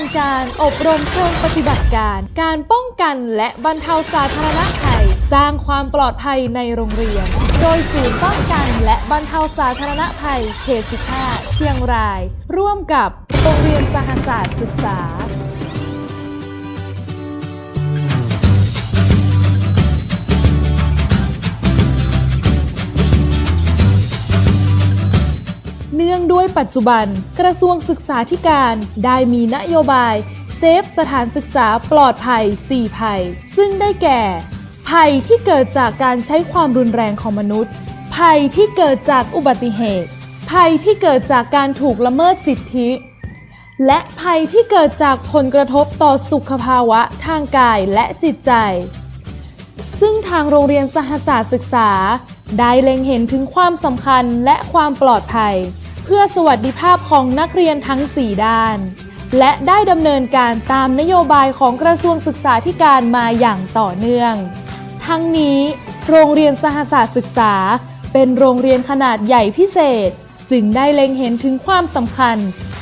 รงการอบรมเชิงปฏิบัติการ การป้องกันและบรรเทาสาธารณภัย สร้างความปลอดภัยในโรงเรียน โดยศูนย์ป้องกันและบรรเทาสาธารณภัยเขต15เชียงราย ร่วมกับโรงเรียนสหศาสตร์ศึกษา ด้วยปัจจุบัน กระทรวงศึกษาธิการได้มีนโยบายเซฟสถานศึกษาปลอดภัย 4 ภัย ซึ่งได้แก่ ภัยที่เกิดจากการใช้ความรุนแรงของมนุษย์ ภัยที่เกิดจากอุบัติเหตุ ภัยที่เกิดจากการถูกละเมิดสิทธิ และภัยที่เกิดจากผลกระทบต่อสุขภาวะทางกายและจิตใจ ซึ่งทางโรงเรียนสหศาสตร์ศึกษา ได้เล็งเห็นถึงความสำคัญและความปลอดภัย พื่อสวัสดิภาพของนักเรียนทั้ง 4 ด้าน และได้ดำเนินการตามนโยบายของกระทรวงศึกษาธิการมาอย่างต่อเนื่อง ทั้งนี้ โรงเรียนสหศาสตร์ศึกษา เป็นโรงเรียนขนาดใหญ่พิเศษ จึงได้เล็งเห็นถึงความสำคัญ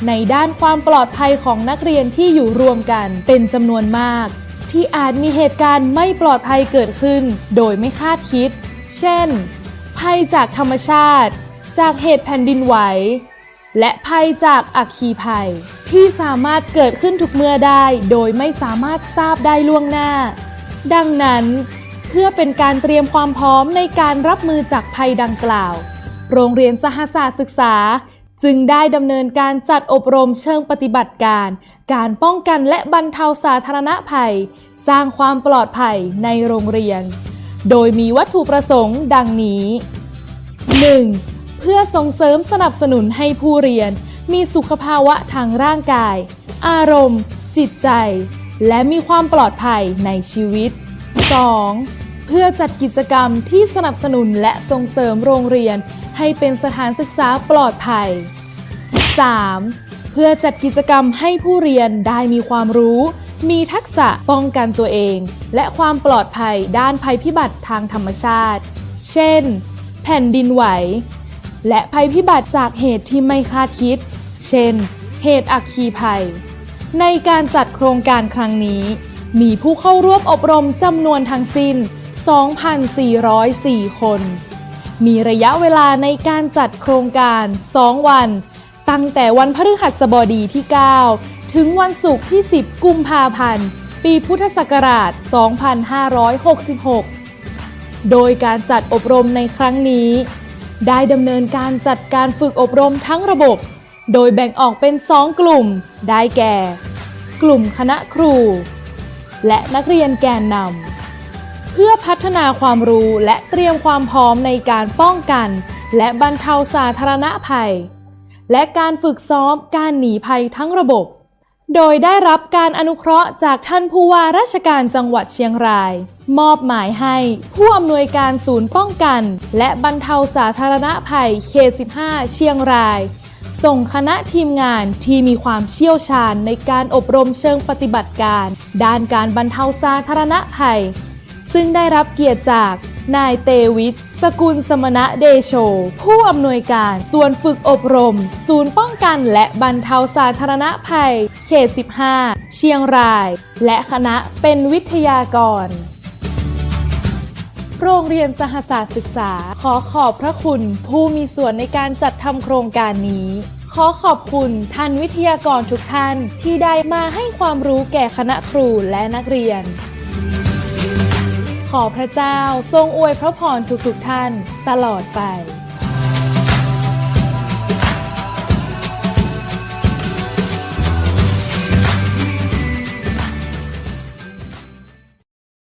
ในด้านความปลอดภัยของนักเรียนที่อยู่รวมกันเป็นจำนวนมาก ที่อาจมีเหตุการณ์ไม่ปลอดภัยเกิดขึ้น โดยไม่คาดคิด เช่น ภัยจากธรรมชาติ จากเหตุแผ่นดินไหว และภัยจากอัคคีภัย ที่สามารถเกิดขึ้นทุกเมื่อได้โดยไม่สามารถทราบได้ล่วงหน้า ดังนั้นเพื่อเป็นการเตรียมความพร้อมในการรับมือจากภัยดังกล่าว โรงเรียนสหศาสตร์ศึกษาจึงได้ดำเนินการจัดอบรมเชิงปฏิบัติการ การป้องกันและบรรเทาสาธารณภัย สร้างความปลอดภัยในโรงเรียน โดยมีวัตถุประสงค์ดังนี้ 1. เพื่อส่งเสริมสนับสนุนให้ผู้เรียน มีสุขภาวะทางร่างกาย อารมณ์ จิตใจ และมีความปลอดภัยในชีวิต 2. เพื่อจัดกิจกรรมที่สนับสนุนและส่งเสริมโรงเรียน ให้เป็นสถานศึกษาปลอดภัย 3. เพื่อจัดกิจกรรมให้ผู้เรียนได้มีความรู้ มีทักษะป้องกันตัวเอง และความปลอดภัยด้านภัยพิบัติทางธรรมชาติ เช่น แผ่นดินไหว และภัยพิบัติจากเหตุที่ไม่คาดคิด เช่น เหตุอัคคีภัย ในการจัดโครงการครั้งนี้ มีผู้เข้าร่วมอบรมจำนวนทั้งสิ้น 2,404 คน มีระยะเวลาในการจัดโครงการ 2 วัน ตั้งแต่วันพฤหัสบดีที่ 9 ถึงวันศุกร์ที่ 10 กุมภาพันธ์ ปีพุทธศักราช 2566 โดยการจัดอบรมในครั้งนี้ ได้ดำเนินการจัดการฝึกอบรมทั้งระบบ โดยแบ่งออกเป็น 2 กลุ่ม ได้แก่ กลุ่มคณะครู และนักเรียนแกนนำเพื่อพัฒนาความรู้และเตรียมความพร้อมในการป้องกัน และบรรเทาสาธารณภัย และการฝึกซ้อมการหนีภัยทั้งระบบ โดยได้รับการอนุเคราะห์จากท่านผู้ว่าราชการจังหวัดเชียงราย มอบหมายให้ผู้อำนวยการศูนย์ป้องกัน และบรรเทาสาธารณภัยเขต 15 เชียงราย ส่งคณะทีมงานที่มีความเชี่ยวชาญในการอบรมเชิงปฏิบัติการ ด้านการบรรเทาสาธารณภัย ซึ่งได้รับเกียรติจาก นายเตวิทสกุลสมณะเดโช ผู้อำนวยการ ส่วนฝึกอบรม ศูนย์ป้องกันและบรรเทาสาธารณภัย เขต 15 เชียงราย และคณะเป็นวิทยากร โรงเรียนสหศาสตร์ศึกษา ขอขอบพระคุณผู้มีส่วนในการจัดทำโครงการนี้ ขอขอบคุณท่านวิทยากรทุกท่านที่ได้มาให้ความรู้แก่คณะครูและนักเรียน ขอพระเจ้าทรงอวยพระพรทุกๆท่านตลอดไป